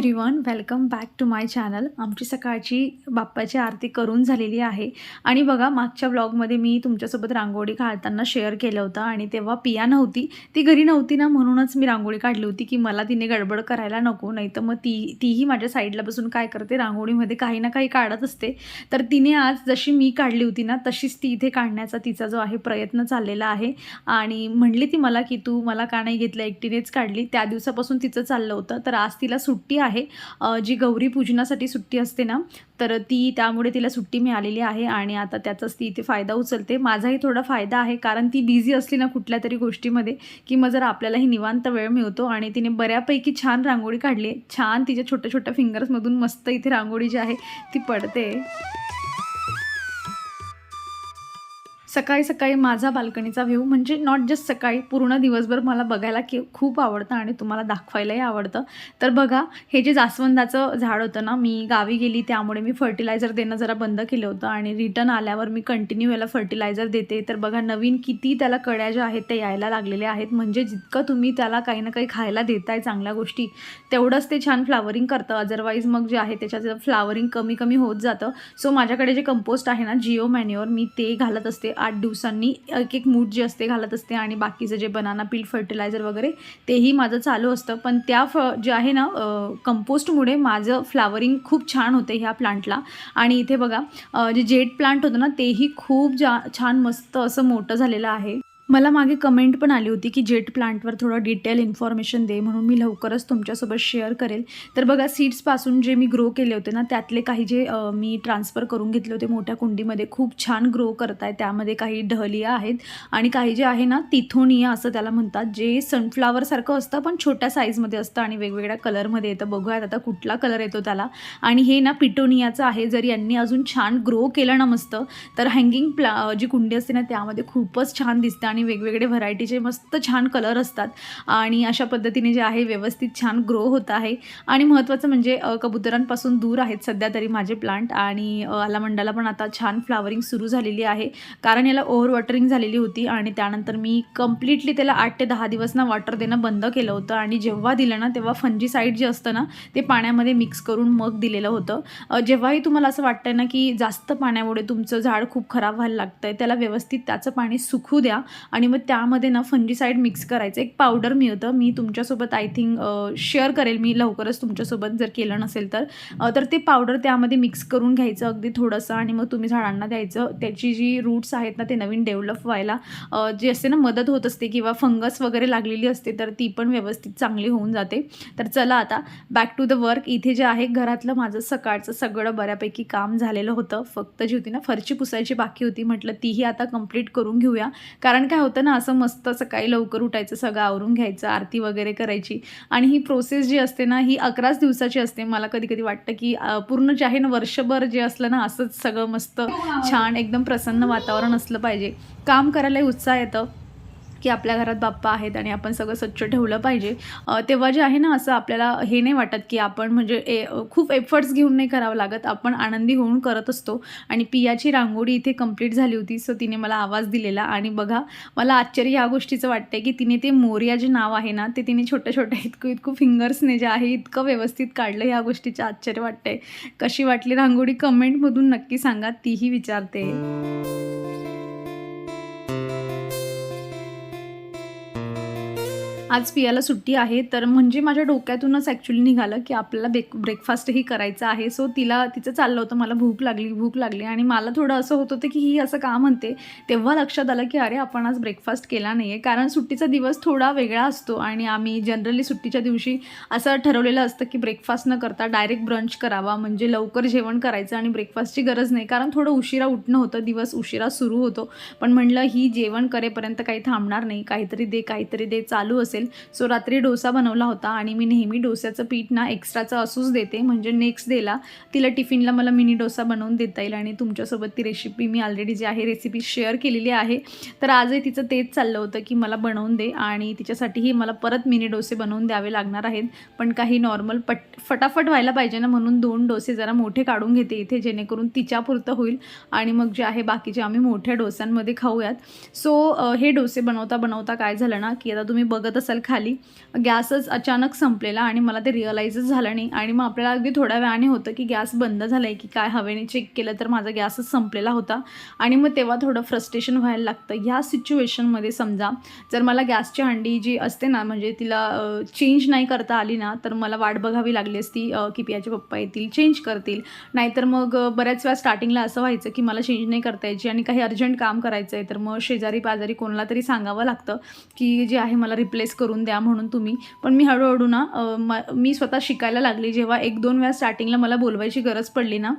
Everyone welcome back to my channel आमची सकाळची बाप्पाची आरती करून झालेली आहे. आणि बघा मागच्या ब्लॉगमध्ये मी तुमच्यासोबत रांगोळी काढताना शेअर केलं होतं आणि तेव्हा पिया नव्हती. ती घरी नव्हती ना म्हणूनच मी रांगोळी काढली होती की मला तिने गडबड करायला नको नाही तर मग ती तीही माझ्या साईडला बसून काय करते रांगोळीमध्ये काही ना काही काढत असते. तर तिने आज जशी मी काढली होती ना तशीच ती इथे काढण्याचा तिचा जो आहे प्रयत्न चाललेला आहे. आणि म्हणली ती मला की तू मला का नाही घेतलं एकटीनेच काढली. त्या दिवसापासून तिचं चाललं होतं. तर आज तिला सुट्टी आहे. आहे. जी गौरी पूजनासाठी सुट्टी असते ना तर ती त्यामुळे तिला सुट्टी मिळालेली आहे आणि आता त्याचाच ती इथे फायदा उचलते. माझाही थोडा फायदा आहे कारण ती बिझी असली ना कुठल्या तरी गोष्टीमध्ये की मग जर आपल्यालाही निवांत वेळ मिळतो आणि तिने बऱ्यापैकी छान रांगोळी काढली आहे. छान तिच्या छोट्या छोट्या फिंगर्समधून मस्त इथे रांगोळी जी आहे ती पडते. सकाळी सकाळी माझा बाल्कनीचा व्ह्यू म्हणजे नॉट जस्ट सकाळी पूर्ण दिवसभर मला बघायला की खूप आवडतं आणि तुम्हाला दाखवायलाही आवडतं. तर बघा हे जे जास्वंदाचं झाड होतं ना मी गावी गेली त्यामुळे मी फर्टिलायझर देणं जरा बंद केलं होतं आणि रिटर्न आल्यावर मी कंटिन्यू याला फर्टिलायझर देते. तर बघा नवीन किती त्याला कड्या ज्या आहेत त्या यायला लागलेल्या आहेत. म्हणजे जितकं तुम्ही त्याला काही ना काही खायला देताय चांगल्या गोष्टी तेवढंच ते छान फ्लावरिंग करतं. अदरवाईज मग जे आहे त्याच्याचं फ्लावरिंग कमी कमी होत जातं. सो माझ्याकडे जे कंपोस्ट आहे ना जिओ मॅन्युअर मी ते घालत असते. आठ दिवसांनी एक एक मूठ जे असते घालत असते आणि बाकीचं जे बनाना पील फर्टिलायझर वगैरे तेही माझं चालू असतं. पण त्या फ जे आहे ना कंपोस्टमुळे माझं फ्लावरिंग खूप छान होते ह्या प्लांटला आणि इथे बघा जे जेट प्लांट होतं ना तेही खूप जा छान मस्त असं मोठं झालेलं आहे. मला मागे कमेंट पण आली होती की जेट प्लांटवर थोडं डिटेल इन्फॉर्मेशन दे म्हणून मी लवकरच तुमच्यासोबत शेअर करेल. तर बघा सीड्सपासून जे मी ग्रो केले होते ना त्यातले काही जे मी ट्रान्सफर करून घेतले होते मोठ्या कुंडीमध्ये खूप छान ग्रो करत आहे त्यामध्ये काही ढहलिया आहेत आणि काही जे आहे ना तिथोनिया असं त्याला म्हणतात जे सनफ्लावरसारखं असतं पण छोट्या साईजमध्ये असतं आणि वेगवेगळ्या कलरमध्ये येतं. बघूयात आता कुठला कलर येतो त्याला. आणि हे ना पिटोनियाचं आहे. जर यांनी अजून छान ग्रो केलं ना मस्त तर हँगिंग प्ला जी कुंडी असते ना त्यामध्ये खूपच छान दिसते आणि वेगवेगळे व्हरायटीचे मस्त छान कलर असतात. आणि अशा पद्धतीने जे आहे व्यवस्थित छान ग्रो होत आहे. आणि महत्त्वाचं म्हणजे कबुतरांपासून दूर आहेत सध्या तरी माझे प्लांट आणि आलामंडाला पण आता छान फ्लावरिंग सुरू झालेली आहे. कारण याला ओव्हर वॉटरिंग झालेली होती आणि त्यानंतर मी कम्प्लिटली त्याला आठ ते दहा दिवस ना वॉटर देणं बंद केलं होतं. आणि जेव्हा दिलं ना तेव्हा फंजीसाईड जे असतं ना ते पाण्यामध्ये मिक्स करून मग दिलेलं होतं. जेव्हाही तुम्हाला असं वाटतं ना की जास्त पाण्यामुळे तुमचं झाड खूप खराब व्हायला लागतं आहे त्याला व्यवस्थित त्याचं पाणी सुकू द्या. आणि मग त्यामध्ये ना फंजीसाईड मिक्स करायचं. एक पावडर मिळतं. मी तुमच्यासोबत आय थिंक शेअर करेल. मी लवकरच तुमच्यासोबत जर केलं नसेल तर. तर ते पावडर त्यामध्ये मिक्स करून घ्यायचं अगदी थोडंसं आणि मग तुम्ही झाडांना द्यायचं. त्याची जी रूट्स आहेत ना ते नवीन डेव्हलप व्हायला जी असते ना मदत होत असते किंवा फंगस वगैरे लागलेली असते तर ती पण व्यवस्थित चांगली होऊन जाते. तर चला आता बॅक टू द वर्क इथे जे आहे घरातलं माझं सकाळचं सगळं बऱ्यापैकी काम झालेलं होतं. फक्त जी होती ना फरची पुसायची बाकी होती. म्हटलं तीही आता कंप्लीट करून घेऊया. कारण काय होतं ना असं मस्त सकाळी लवकर उठायचं सगळं आवरून घ्यायचं आरती वगैरे करायची. आणि ही प्रोसेस जी असते ना ही अकराच दिवसाची असते. मला कधी कधी वाटतं की पूर्ण जे आहे ना वर्षभर जे असलं ना असंच सगळं मस्त छान एकदम प्रसन्न वातावरण असलं पाहिजे. काम करायलाही उत्साह येतं. की आपल्या घरात बाप्पा आहेत आणि आपण सगळं स्वच्छ ठेवलं पाहिजे. तेव्हा जे आहे ना असं आपल्याला हे नाही वाटत की आपण म्हणजे ए खूप एफर्ट्स घेऊन नाही करावं लागत. आपण आनंदी होऊन करत असतो. आणि पियाची रांगोळी इथे कंप्लीट झाली होती सो तिने मला आवाज दिलेला. आणि बघा मला आश्चर्य या गोष्टीचं वाटतंय की तिने ते मोरिया जे नाव आहे ना ते तिने छोट्या छोट्या इतकं इतकं फिंगर्सने जे आहे इतकं व्यवस्थित काढलं ह्या गोष्टीचं आश्चर्य वाटतंय. कशी वाटली रांगोळी? कमेंटमधून नक्की सांगा. तीही विचारते. आज पियाला सुट्टी आहे तर म्हणजे माझ्या डोक्यातूनच ॲक्च्युली निघालं की आपल्याला ब्रेक ब्रेकफास्टही करायचा आहे. सो तिला तिचं चाललं होतं मला भूक लागली भूक लागली. आणि मला थोडं असं होत होतं की ही असं का म्हणते? तेव्हा लक्षात आलं की अरे आपण आज ब्रेकफास्ट केला नाही आहे कारण सुट्टीचा दिवस थोडा वेगळा असतो आणि आम्ही जनरली सुट्टीच्या दिवशी असं ठरवलेलं असतं की ब्रेकफास्ट न करता डायरेक्ट ब्रंच करावा. म्हणजे लवकर जेवण करायचं आणि ब्रेकफास्टची गरज नाही. कारण थोडं उशिरा उठणं होतं दिवस उशिरा सुरू होतो. पण म्हणलं ही जेवण करेपर्यंत काही थांबणार नाही. काहीतरी दे काहीतरी दे चालू असेल. सो रात्री डोसा बनवला होता आणि मी नेहमी डोस्याचं पीठ ना एक्स्ट्राचं असूच देते. म्हणजे नेक्स्ट डेला तिला टिफिनला मला मिनी डोसा बनवून देता येईल आणि तुमच्यासोबत ती रेसिपी मी ऑलरेडी जी आहे रेसिपी शेअर केलेली आहे. तर आजही तिचं तेच चाललं होतं की मला बनवून दे आणि तिच्यासाठीही मला परत मिनी डोसे बनवून द्यावे लागणार आहेत. पण काही नॉर्मल पट फटाफट व्हायला पाहिजे ना म्हणून दोन डोसे जरा मोठे काढून घेते इथे जेणेकरून तिच्यापुरतं होईल आणि मग जे आहे बाकीचे आम्ही मोठ्या डोस्यांमध्ये खाऊयात. सो हे डोसे बनवता बनवता काय झालं ना की आता तुम्ही बघत असाल असाल खाली गॅसच अचानक संपलेला आणि मला ते रिअलाईजच झालं नाही. आणि मग आपल्याला अगदी थोड्या वेळाने होतं की गॅस बंद झाला आहे की काय हवेने चेक केलं तर माझा गॅसच संपलेला होता. आणि मग तेव्हा थोडं फ्रस्ट्रेशन व्हायला लागतं. ह्या सिच्युएशनमध्ये समजा जर मला गॅसची हंडी जी असते ना म्हणजे तिला चेंज नाही करता आली ना तर मला वाट बघावी लागली असती. की पियाचे पप्पा येतील चेंज करतील. नाहीतर मग बऱ्याच वेळा स्टार्टिंगला असं व्हायचं की मला चेंज नाही करता यायची आणि काही अर्जंट काम करायचं आहे तर मग शेजारी पाजारी कोणाला तरी सांगावं लागतं की जे आहे मला रिप्लेस करून द्या म्हणून तुम्ही. पण मी हळूहळू ना मी स्वतः शिकायला लागली. जेव्हा एक दोन वेळा स्टार्टिंगला मला बोलवायची गरज पडली ना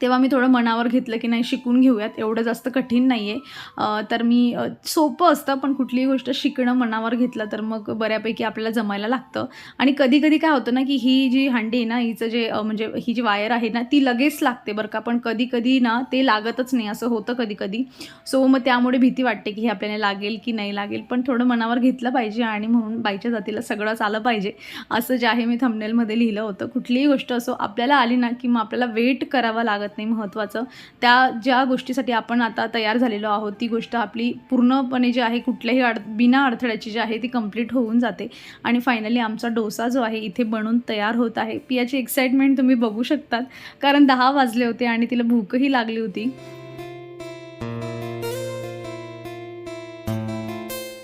तेव्हा मी थोडं मनावर घेतलं की नाही शिकून घेऊयात. एवढं जास्त कठीण नाही आहे तर मी सोपं असतं पण कुठलीही गोष्ट शिकणं मनावर घेतलं तर मग बऱ्यापैकी आपल्याला जमायला लागतं. आणि कधी कधी काय होतं ना की ही जी हांडी आहे ना हिचं जे म्हणजे ही जी वायर आहे ना ती लगेच लागते बरं का. पण कधी कधी ना ते लागतच नाही असं होतं कधी कधी सो मग त्यामुळे भीती वाटते की हे आपल्याला लागेल की नाही लागेल. पण थोडं मनावर घेतलं पाहिजे आणि म्हणून बाईच्या जातीला सगळंच आलं पाहिजे. असं जे आहे मी थंबनेलमध्ये लिहिलं होतं. कुठलीही गोष्ट असो आपल्याला आली ना की मग आपल्याला वेट करावा लागत नाही महत्त्वाचं. त्या ज्या गोष्टीसाठी आपण आता तयार झालेलो आहोत ती गोष्ट आपली पूर्णपणे जी आहे कुठल्याही अड बिना अडथळ्याची जी आहे ती कंप्लीट होऊन जाते. आणि फायनली आमचा डोसा जो आहे इथे बनून तयार होत आहे. पियाची एक्साइटमेंट तुम्ही बघू शकतात. कारण दहा वाजले होते आणि तिला भूकही लागली होती.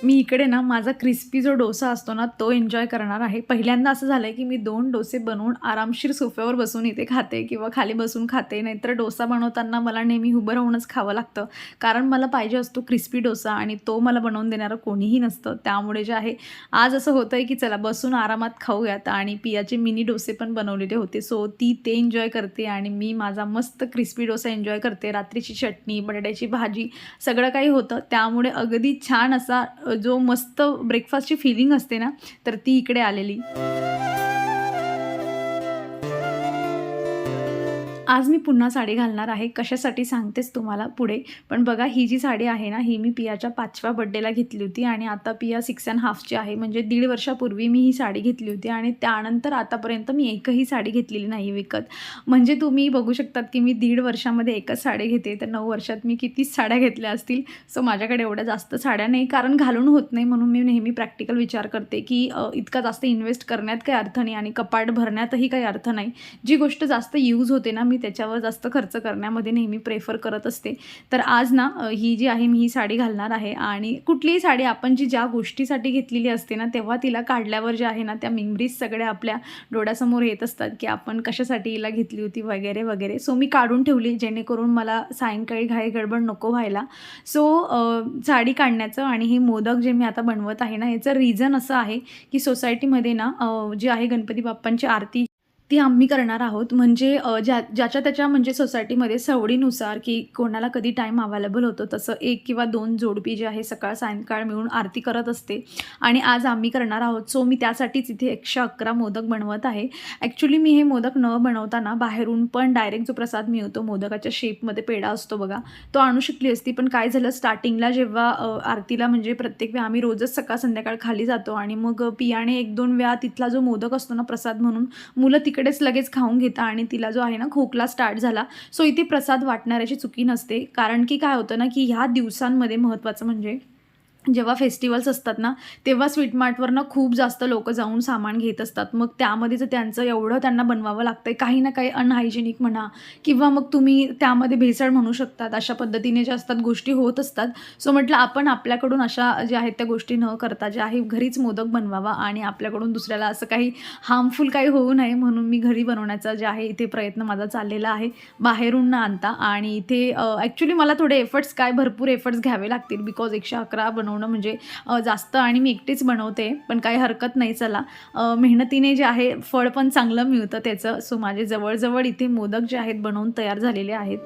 मी इकडे ना माझा क्रिस्पी जो डोसा असतो ना तो एन्जॉय करणार आहे. पहिल्यांदा असं झालं आहे की मी दोन डोसे बनवून आरामशीर सोफ्यावर बसून इथे खाते किंवा खाली बसून खाते. नाहीतर डोसा बनवताना मला नेहमी उभं राहूनच खावं लागतं. कारण मला पाहिजे असतो क्रिस्पी डोसा आणि तो मला बनवून देणारं कोणीही नसतं. त्यामुळे जे आहे आज असं होतं आहे की चला बसून आरामात खाऊयात आणि पियाचे मिनी डोसे पण बनवलेले होते. सो ती ते एन्जॉय करते आणि मी माझा मस्त क्रिस्पी डोसा एन्जॉय करते. रात्रीची चटणी बटाट्याची भाजी सगळं काही होतं. त्यामुळे अगदी छान असा जो मस्त ब्रेकफास्टची फिलिंग असते ना तर ती इकडे आलेली. आज मी पुन्हा साडी घालणार आहे. कशासाठी सांगतेच तुम्हाला पुढे? पण बघा ही जी साडी आहे ना ही मी पियाच्या पाचव्या बड्डेला घेतली होती आणि आता पिया सिक्स अँड हाफची आहे. म्हणजे दीड वर्षापूर्वी मी ही साडी घेतली होती आणि त्यानंतर आतापर्यंत मी एकही साडी घेतलेली नाही विकत. म्हणजे तुम्ही बघू शकतात की मी दीड वर्षामध्ये एकच साडी घेते. तर नऊ वर्षात मी किती साड्या घेतल्या असतील? सो माझ्याकडे एवढ्या जास्त साड्या नाही. कारण घालून होत नाही म्हणून मी नेहमी प्रॅक्टिकल विचार करते की इतका जास्त इन्व्हेस्ट करण्यात काही अर्थ नाही आणि कपाट भरण्यातही काही अर्थ नाही. जी गोष्ट जास्त यूज होते ना मी मी त्याच्यावर जास्त खर्च करण्यामध्ये नेहमी प्रेफर करत असते. तर आज ना ही जी आहे मी ही साडी घालणार आहे आणि कुठलीही साडी आपण जी ज्या गोष्टीसाठी घेतलेली असते ना तेव्हा तिला काढल्यावर जे आहे ना त्या मेमरीज सगळ्या आपल्या डोळ्यासमोर येत असतात की आपण कशासाठी हिला घेतली होती वगैरे वगैरे. सो मी काढून ठेवली जेणेकरून मला सायंकाळी घाई गडबड नको व्हायला. सो साडी काढण्याचं आणि हे मोदक जे मी आता बनवत आहे ना याचं रिझन असं आहे की सोसायटीमध्ये ना जे जी आहे गणपती बाप्पांची आरती ती आम्ही करणार आहोत. म्हणजे ज्या ज्याच्या त्याच्या म्हणजे सोसायटीमध्ये सवडीनुसार की कोणाला कधी टाईम अवेलेबल होतो तसं एक किंवा दोन जोडपी जे आहे सकाळ सायंकाळ मिळून आरती करत असते. आणि आज आम्ही करणार आहोत सो मी त्यासाठीच इथे एकशे अकरा मोदक बनवत आहे. ॲक्च्युली मी हे मोदक न बनवताना बाहेरून पण डायरेक्ट जो प्रसाद मिळतो मोदकाच्या शेपमध्ये पेढा असतो बघा तो आणू शकली असती. पण काय झालं स्टार्टिंगला जेव्हा आरतीला म्हणजे प्रत्येक वेळा आम्ही रोजच सकाळ संध्याकाळ खाली जातो आणि मग पियाने एक दोन वेळा तिथला जो मोदक असतो ना प्रसाद म्हणून मुलं तिकडेच लगेच खाऊन घेता आणि तिला जो आहे ना खोकला स्टार्ट झाला सो इथे प्रसाद वाटणाऱ्याची चुकी नसते. कारण की काय होतं ना की ह्या दिवसांमध्ये महत्त्वाचं म्हणजे जेव्हा फेस्टिवल्स असतात ना तेव्हा स्वीटमार्टवरनं खूप जास्त लोक जाऊन सामान घेत असतात. मग त्यामध्ये जर त्यांचं एवढं त्यांना बनवावं लागतं आहे काही ना काही अनहायजेनिक म्हणा किंवा मग तुम्ही त्यामध्ये भेसळ म्हणू शकतात. अशा पद्धतीने ज्या असतात गोष्टी होत असतात. सो म्हटलं आपण आपल्याकडून अशा ज्या आहेत त्या गोष्टी न करता ज्या आहे घरीच मोदक बनवावा आणि आपल्याकडून दुसऱ्याला असं काही हार्मफुल काही होऊ नये म्हणून मी घरी बनवण्याचा जे आहे इथे प्रयत्न माझा चाललेला आहे. बाहेरून न आणता आणि इथे ॲक्च्युली मला थोडे एफर्ट्स काय भरपूर एफर्ट्स घ्यावे लागतील बिकॉज एकशे अकरा बनवणं म्हणजे जास्त आणि मी एकटीच बनवते पण काही हरकत नाही चला. मेहनतीने जे आहे फळ पण चांगलं मिळतं त्याचं. सो माझे जवळजवळ इथे मोदक जे आहेत बनवून तयार झालेले आहेत.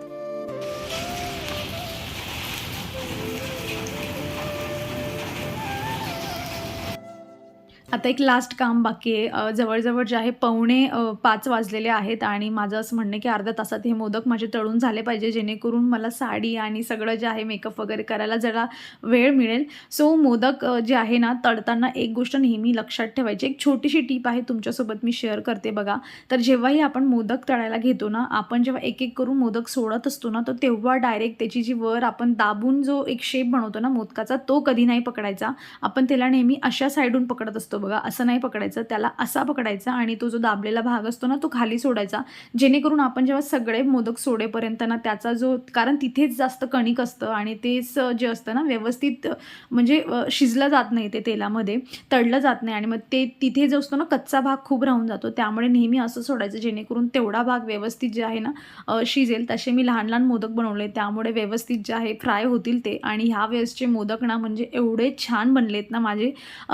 आता एक लास्ट काम बाकी आहे. जवळजवळ जे आहे पावणे पाच वाजलेले आहेत आणि माझं असं म्हणणं आहे की अर्ध्या तासात हे मोदक माझे तळून झाले पाहिजे जेणेकरून मला साडी आणि सगळं जे आहे मेकअप वगैरे करायला जरा वेळ मिळेल. सो मोदक जे आहे ना तळताना एक गोष्ट नेहमी लक्षात ठेवायची. एक छोटीशी टीप आहे तुमच्यासोबत मी शेअर करते बघा. तर जेव्हाही आपण मोदक तळायला घेतो ना आपण जेव्हा एक एक करून मोदक सोडत असतो ना तर तेव्हा डायरेक्ट त्याची जी वर आपण दाबून जो एक शेप बनवतो ना मोदकाचा तो कधी नाही पकडायचा. आपण त्याला नेहमी अशा साईडून पकडत असतो. बघा असं नाही पकडायचं त्याला असा पकडायचा आणि तो जो दाबलेला भाग असतो ना तो खाली सोडायचा. जेणेकरून आपण जेव्हा सगळे मोदक सोडेपर्यंत ना त्याचा जो कारण तिथेच जास्त कणिक असतं आणि तेच जे असतं ना व्यवस्थित म्हणजे शिजलं जात नाही ते तेलामध्ये तळलं जात नाही आणि मग ते तिथे जो असतो ना कच्चा भाग खूप राहून जातो. त्यामुळे नेहमी असं सोडायचं जेणेकरून तेवढा भाग व्यवस्थित जे आहे ना शिजेल. तसे मी लहान लहान मोदक बनवले त्यामुळे व्यवस्थित जे आहे फ्राय होतील ते. आणि ह्या वेळेसचे मोदक ना म्हणजे एवढे छान बनलेत ना माझे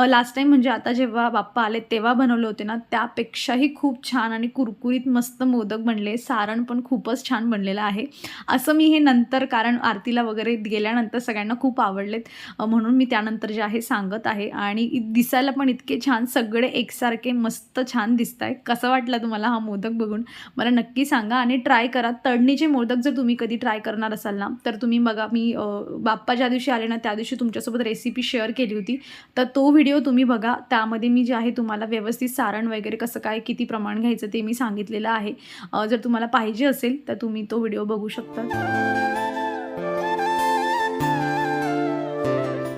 लास्ट टाईम म्हणजे आता जेव्हा बाप्पा आले तेव्हा बनवले होते ना त्यापेक्षाही खूप छान आणि कुरकुरीत मस्त मोदक बनले. सारण पण खूपच छान बनलेलं आहे. असं मी हे नंतर कारण आरतीला वगैरे गेल्यानंतर सगळ्यांना खूप आवडलेत म्हणून मी त्यानंतर जे आहे सांगत आहे. आणि दिसायला पण इतके छान सगळे एकसारखे मस्त छान दिसत आहे कसं वाटलं तुम्हाला हा मोदक बघून? मला नक्की सांगा आणि ट्राय करा. तळणीचे मोदक जर तुम्ही कधी ट्राय करणार असाल ना तर तुम्ही बघा मी बाप्पा ज्या दिवशी आले ना त्या दिवशी तुमच्यासोबत रेसिपी शेअर केली होती. तर तो व्हिडिओ तुम्ही बघा. त्या त्यामध्ये मी जे आहे तुम्हाला व्यवस्थित सारण वगैरे कसं काय किती प्रमाण घ्यायचं ते मी सांगितलेलं आहे. जर तुम्हाला पाहिजे असेल तर तुम्ही तो व्हिडिओ बघू शकता.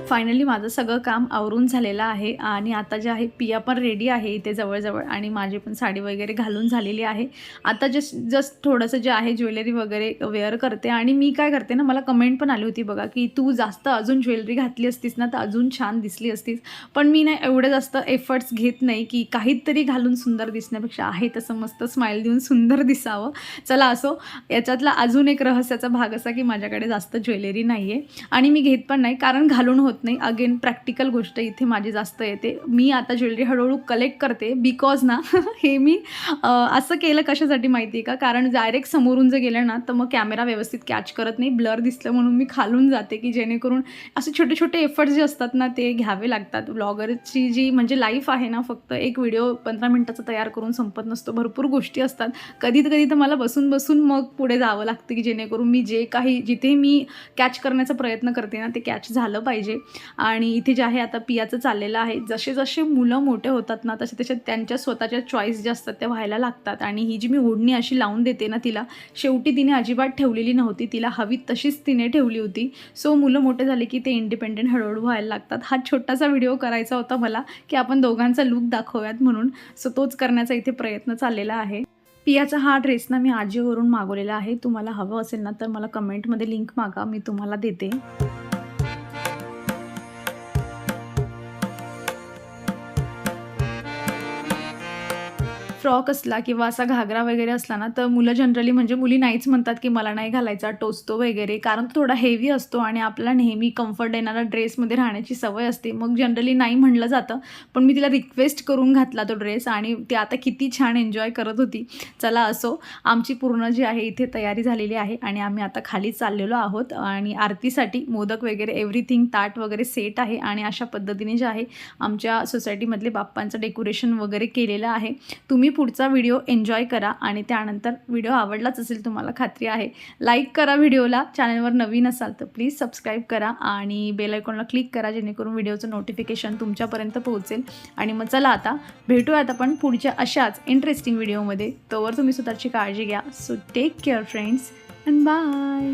फायनली माझं सगळं काम आवरून झालेलं आहे आणि आता जे आहे पिया पण रेडी आहे इथे जवळजवळ आणि माझी पण साडी वगैरे घालून झालेली आहे. आता जस्ट जस्ट थोडंसं जे आहे ज्वेलरी वगैरे वेअर करते आणि मी काय करते ना मला कमेंट पण आली होती बघा की तू जास्त अजून ज्वेलरी घातली असतीस ना तर अजून छान दिसली असतीस. पण मी ना एवढे जास्त एफर्ट्स घेत नाही की काहीतरी घालून सुंदर दिसण्यापेक्षा आहे तसं मस्त स्माईल देऊन सुंदर दिसावं. चला असो याच्यातला अजून एक रहस्याचा भाग असा की माझ्याकडे जास्त ज्वेलरी नाही आहे आणि मी घेत पण नाही कारण घालून होत होत नाही. अगेन प्रॅक्टिकल गोष्ट इथे माझी जास्त येते. मी आता ज्वेलरी हळूहळू कलेक्ट करते बिकॉज ना हे मी असं केलं कशासाठी माहिती आहे का? कारण डायरेक्ट समोरून जर गेलं ना तर मग कॅमेरा व्यवस्थित कॅच करत नाही. ब्लर दिसलं म्हणून मी खालून जाते की जेणेकरून असे छोटे छोटे एफर्ट्स जे असतात ना ते घ्यावे लागतात. ब्लॉगरची जी म्हणजे लाईफ आहे ना फक्त एक व्हिडिओ पंधरा मिनटाचा तयार करून संपत नसतो. भरपूर गोष्टी असतात. कधी तर कधी तर मला बसून बसून मग पुढे जावं लागतं की जेणेकरून मी जे काही जिथे मी कॅच करण्याचा प्रयत्न करते ना ते कॅच झालं पाहिजे. आणि इथे जे आहे आता पियाचं चाललेलं आहे. जसे जसे मुलं मोठे होतात ना तसे तसे त्यांच्या स्वतःच्या चॉईस ज्या असतात त्या व्हायला लागतात. आणि ही जी मी ओढणी अशी लावून देते ना तिला शेवटी तिने अजिबात ठेवलेली नव्हती. तिला हवी तशीच तिने ठेवली होती. सो मुलं मोठे झाले की ते इंडिपेंडेंट हळूहळू व्हायला लागतात. हा छोटासा व्हिडिओ करायचा होता मला की आपण दोघांचा लूक दाखवूयात म्हणून. सो तोच करण्याचा इथे प्रयत्न चाललेला आहे. पियाचा हा ड्रेस ना मी आजीवरून मागवलेला आहे. तुम्हाला हवं असेल ना तर मला कमेंटमध्ये लिंक मागा. मी तुम्हाला देते. फ्रॉक असला किंवा असा घागरा वगैरे असला ना तर मुलं जनरली म्हणजे मुली नाहीच म्हणतात की मला नाही घालायचा टोचतो वगैरे. कारण तो थोडा हेवी असतो आणि आपल्याला नेहमी कम्फर्ट येणारा ड्रेसमध्ये राहण्याची सवय असते. मग जनरली नाही म्हणलं जातं पण मी तिला रिक्वेस्ट करून घातला तो ड्रेस आणि ती आता किती छान एन्जॉय करत होती. चला असो आमची पूर्ण जी आहे इथे तयारी झालेली आहे आणि आम्ही आता खाली चाललेलो आहोत आणि आरतीसाठी मोदक वगैरे एव्हरीथिंग ताट वगैरे सेट आहे आणि अशा पद्धतीने जे आहे आमच्या सोसायटीमधले बाप्पांचं डेकोरेशन वगैरे केलेलं आहे. तुम्ही पुढचा व्हिडिओ एन्जॉय करा आणि त्यानंतर व्हिडिओ आवडलाच असेल तुम्हाला खात्री आहे लाईक करा व्हिडिओला. चॅनलवर नवीन असाल तर प्लीज सबस्क्राईब करा आणि बेल आयकॉनला क्लिक करा जेणेकरून व्हिडिओचं नोटिफिकेशन तुमच्यापर्यंत पोहोचेल. आणि मग चला आता भेटूयात आपण पुढच्या अशाच इंटरेस्टिंग व्हिडिओमध्ये. तोवर तुम्ही स्वतःची काळजी घ्या. So take care friends and bye